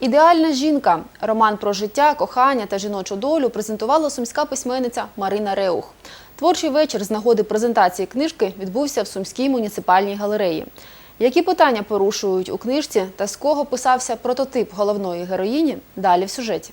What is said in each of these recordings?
Ідеальна жінка. Роман про життя, кохання та жіночу долю презентувала сумська письменниця Марина Реух. Творчий вечір з нагоди презентації книжки відбувся в Сумській муніципальній галереї. Які питання порушують у книжці та з кого писався прототип головної героїні? Далі в сюжеті.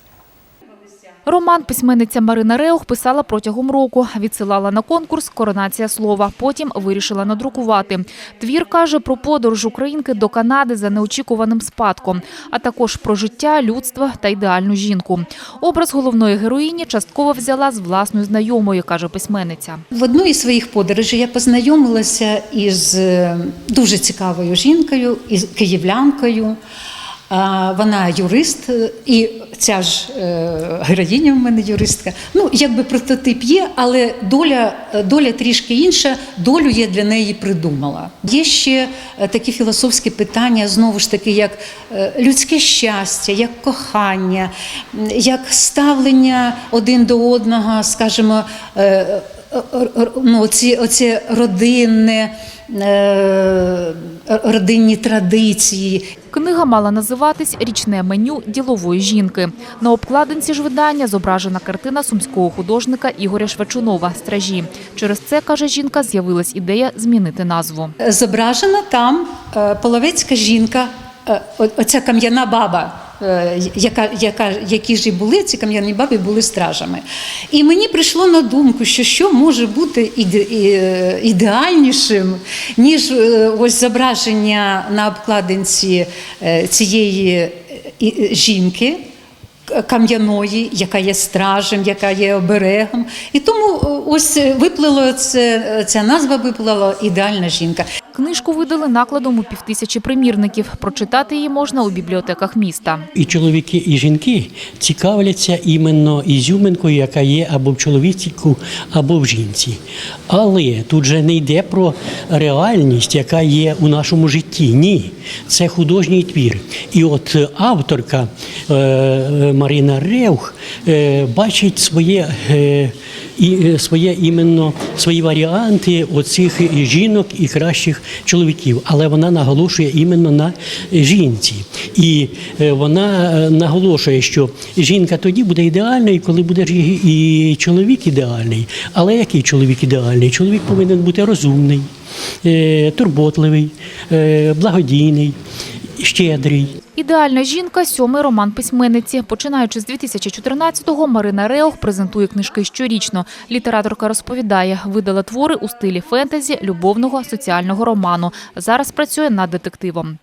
Роман письменниця Марина Реух писала протягом року. Відсилала на конкурс «Коронація слова». Потім вирішила надрукувати. Твір каже про подорож українки до Канади за неочікуваним спадком, а також про життя, людство та ідеальну жінку. Образ головної героїні частково взяла з власної знайомої, каже письменниця. В одну із своїх подорожей я познайомилася із е, дуже цікавою жінкою, із київлянкою. Вона юрист, е, і ця ж е, героїня в мене юристка. Ну, якби прототип є, але доля, е, доля трішки інша, долю я для неї придумала. Є ще такі філософські питання, знову ж таки, як людське щастя, як кохання, як ставлення один до одного, скажімо, ну, оці, оці родинне, е, родинні традиції. Книга мала називатись Річне меню ділової жінки. На обкладинці ж видання зображена картина сумського художника Ігоря Швачунова Стражі. Через це каже жінка, з'явилась ідея змінити назву. Зображена там е, половецька жінка, е, оця кам'яна баба. Е, Яка, яка, які ж і були, ці кам'яні баби були стражами. І мені прийшло на думку, що що може бути іде, ідеальнішим, ніж е, ось зображення на обкладинці е, цієї е, жінки, кам'яної, яка є стражем, яка є оберегом. І тому е, ось виплило ця назва виплила ідеальна жінка. Книжку видали накладом у півтисячі примірників. Прочитати її можна у бібліотеках міста. І чоловіки, і жінки цікавляться іменно ізюминкою, яка є або в чоловіку, або в жінці. Але тут же не йде про реальність, яка є у нашому житті. Ні, це художній твір. І от авторка е, е, Марина Ревх е, бачить своє. І е, своє іменно свої варіанти оцих жінок і кращих чоловіків, але вона наголошує іменно на жінці, і е, вона е, наголошує, що жінка тоді буде ідеальною, коли буде і чоловік ідеальний. Але який чоловік ідеальний? Чоловік повинен бути розумний, турботливий, благодійний, щедрий. Ідеальна жінка сьомий роман письменниці. Починаючи з 2014-го, Марина Реох презентує книжки щорічно. Літераторка розповідає, видала твори у стилі фентезі, любовного, соціального роману. Зараз працює над детективом.